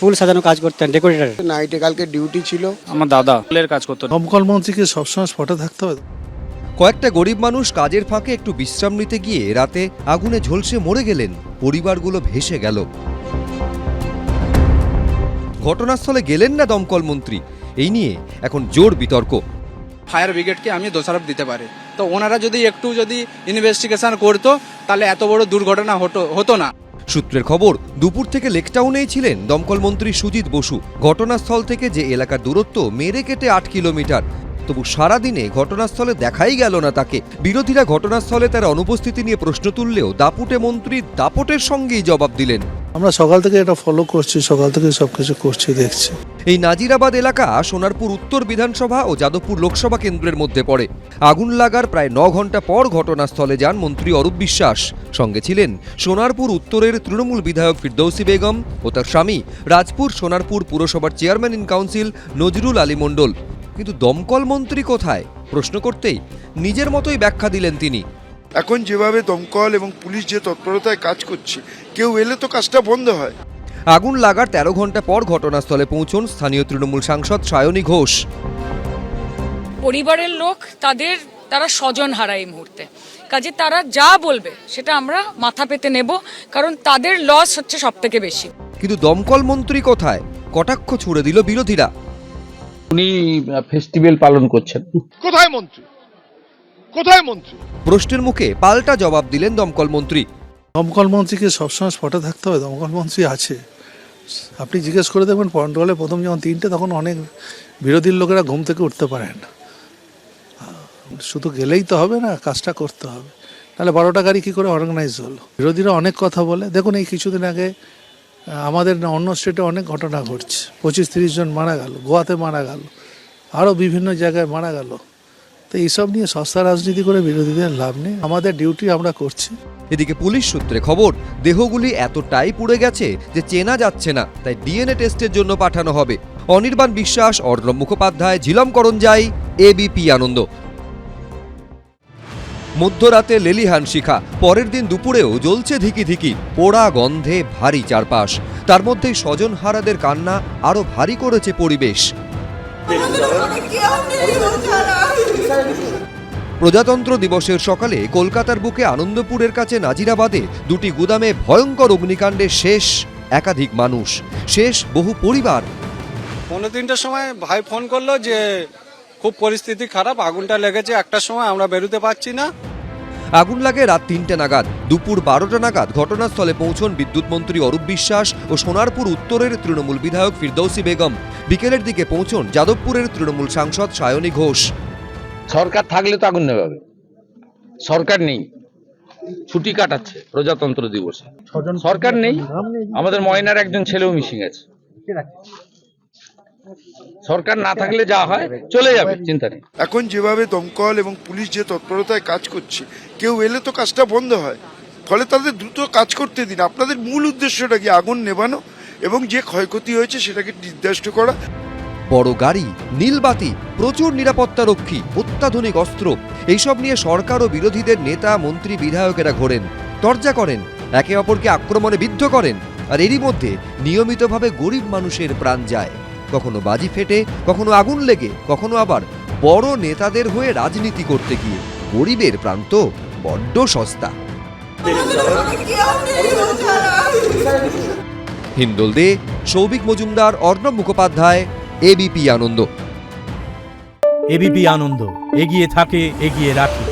ফুল সাজানো কাজ করতেন ডেকোরেটার নাইটে কালকে ডিউটি ছিল। আমার দাদা ফুলের কাজ করতো। দমকল মন্ত্রীকে সবসময় স্পটে থাকতে হবে। কয়েকটা গরিব মানুষ কাজের ফাঁকে একটু বিশ্রাম নিতে গিয়ে রাতে আগুনে ঝলসে মরে গেলেন পরিবারগুলো ভেসে গেল। ঘটনাস্থলে গেলেন না দমকল মন্ত্রী এই নিয়ে এখন জোর বিতর্ক। ফায়ার ব্রিগেডকে আমি দোষারোপ দিতে পারি। তো ওনারা যদি একটু যদি ইনভেস্টিগেশন করতো তাহলে এত বড় দুর্ঘটনা হতো হতো না। সূত্রের খবর, দুপুর থেকে লেকটাউনেই ছিলেন দমকল মন্ত্রী সুজিত বসু। ঘটনাস্থল থেকে যে এলাকার দূরত্ব মেরে কেটে আট কিলোমিটার। তবু সারাদিনে ঘটনাস্থলে দেখাই গেল না তাকে। বিরোধীরা ঘটনাস্থলে তার অনুপস্থিতি নিয়ে প্রশ্ন তুললেও দাপুটে মন্ত্রী দাপটের সঙ্গেই জবাব দিলেন। আমরা সকাল থেকে এটা ফলো করছি, সকাল থেকে সব কিছু করছি, দেখছি। এই নাজিরাবাদ এলাকা সোনারপুর উত্তর বিধানসভা ও যাদবপুর লোকসভা কেন্দ্রের মধ্যে পড়ে। আগুন লাগার প্রায় ন ঘণ্টা পর ঘটনাস্থলে যান মন্ত্রী অরূপ বিশ্বাস। সঙ্গে ছিলেন সোনারপুর উত্তরের তৃণমূল বিধায়ক ফিরদৌসি বেগম ও তার স্বামী রাজপুর সোনারপুর পুরসভার chairman in council Nazrul Ali Mondal. কিন্তু দমকল মন্ত্রী কোথায়? প্রশ্ন করতেই নিজের মতোই ব্যাখ্যা দিলেন তিনি। এখন যেভাবে দমকল এবং পুলিশ যে তৎপরতায় কাজ করছে কেউ এলে তো কাজটা বন্ধ হয়। আগুন লাগার তেরো ঘণ্টা পর ঘটনাস্থলে পৌঁছন স্থানীয় তৃণমূল সাংসদ সায়নী ঘোষ। পরিবারের লোক তাদের তারা স্বজন হারায় এই মুহূর্তে। কাজে তারা যা বলবে সেটা আমরা মাথা পেতে নেব কারণ তাদের লস হচ্ছে সব থেকে বেশি। কিন্তু দমকল মন্ত্রী কোথায়? কটাক্ষ ছুড়ে দিল বিরোধীরা। উনি ফেস্টিভ্যাল পালন করছেন। কোথায় মন্ত্রী? কোথায় মন্ত্রী? প্রশ্নের মুখে পাল্টা জবাব দিলেন দমকল মন্ত্রী। দমকল মন্ত্রীকে সবসময় স্পটে থাকতে হবে দমকল মন্ত্রী আছে। আপনি জিজ্ঞেস করে দেখবেন পয়েন্টওয়ালে প্রথম যখন তিনটে তখন অনেক বিরোধীর লোকেরা ঘুম থেকে উঠতে পারেন। না শুধু গেলেই তো হবে না কাজটা করতে হবে। তাহলে বারোটা গাড়ি কী করে অর্গানাইজ হলো? বিরোধীরা অনেক কথা বলে। দেখুন এই কিছুদিন আগে আমাদের না অন্য স্টেটে অনেক ঘটনা ঘটছে। পঁচিশ তিরিশ জন মারা গেল গোয়াতে মারা গেল আরও বিভিন্ন জায়গায় মারা গেল। তো এইসব নিয়ে সস্তা রাজনীতি করে বিরোধীদের লাভ নেই। আমাদের ডিউটি আমরা করছি। এদিকে পুলিশ সূত্রে খবর, দেহগুলি এতটাই পুড়ে গেছে যে চেনা যাচ্ছে না, তাই ডিএনএ টেস্টের জন্য পাঠানো হবে। অনির্বাণ বিশ্বাস, অর্ণব মুখোপাধ্যায়, ঝিলম করঞ্জাই এবিপি আনন্দ। মধ্যরাতে লেলিহান শিখা, পরের দিন দুপুরেও জ্বলছে ধিকি ধিকি, পোড়া গন্ধে ভারী চারপাশ। তার মধ্যেই স্বজন হারাদের কান্না আরও ভারী করেছে পরিবেশ। প্রজাতন্ত্র দিবসের সকালে কলকাতার বুকে আনন্দপুরের কাছে নাজিরাবাদে দুটি গুদামে ভয়ঙ্কর অগ্নিকাণ্ডে শেষ একাধিক মানুষ, শেষ বহু পরিবার। পনেরো তিনটার সময় ভাই ফোন করল যে, খুব পরিস্থিতি খারাপ, আগুনটা লেগেছে, একটার সময় আমরা বেরোতে পারছি না। আগুন লাগে রাত তিনটে নাগাদ। দুপুর বারোটা নাগাদ ঘটনাস্থলে পৌঁছন বিদ্যুৎ মন্ত্রী অরূপ বিশ্বাস ও সোনারপুর উত্তরের তৃণমূল বিধায়ক ফিরদৌসি বেগম। বিকেলের দিকে পৌঁছন যাদবপুরের তৃণমূল সাংসদ সায়নী ঘোষ। সরকার থাকলে তো আগুন নেভাবে। সরকার নেই। ছুটি কাটাচ্ছে প্রজাতন্ত্র দিবসে। সরকার নেই। আমাদের ময়নার একজন ছেলেও মিসিং আছে। সরকার না থাকলে যা হয় চলে যাবে চিন্তা নেই। এখন যেভাবে দমকল এবং পুলিশ যে তৎপরতায় কাজ করছে কেউ এলে তো কাজটা বন্ধ হয়। ফলে তাদের দ্রুত কাজ করতে দিন। আপনাদের মূল উদ্দেশ্যটা কি আগুন নেভানো এবং যে ক্ষয়ক্ষতি হয়েছে সেটাকে নির্দিষ্ট করা? বড় গাড়ি নীলবাতি প্রচুর নিরাপত্তা রক্ষী অত্যাধুনিক অস্ত্র এইসব নিয়ে সরকার ও বিরোধীদের নেতা মন্ত্রী বিধায়কেরা ঘোরেন তর্জা করেন একে অপরকে আক্রমণে বিদ্ধ করেন আর এরই মধ্যে নিয়মিতভাবে গরিব মানুষের প্রাণ যায়। কখনো বাজি ফেটে, কখনো আগুন লেগে, কখনো আবার বড় নেতাদের হয়ে রাজনীতি করতে গিয়ে। গরিবের প্রাণ তো বড্ড সস্তা। হিন্দোল দে সৌভিক মজুমদার অর্ণব মুখোপাধ্যায় এবিপি আনন্দ। এবিপি আনন্দ, এগিয়ে থাকে, এগিয়ে রাখে।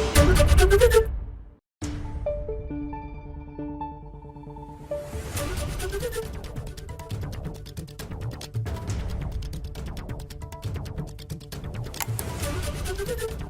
you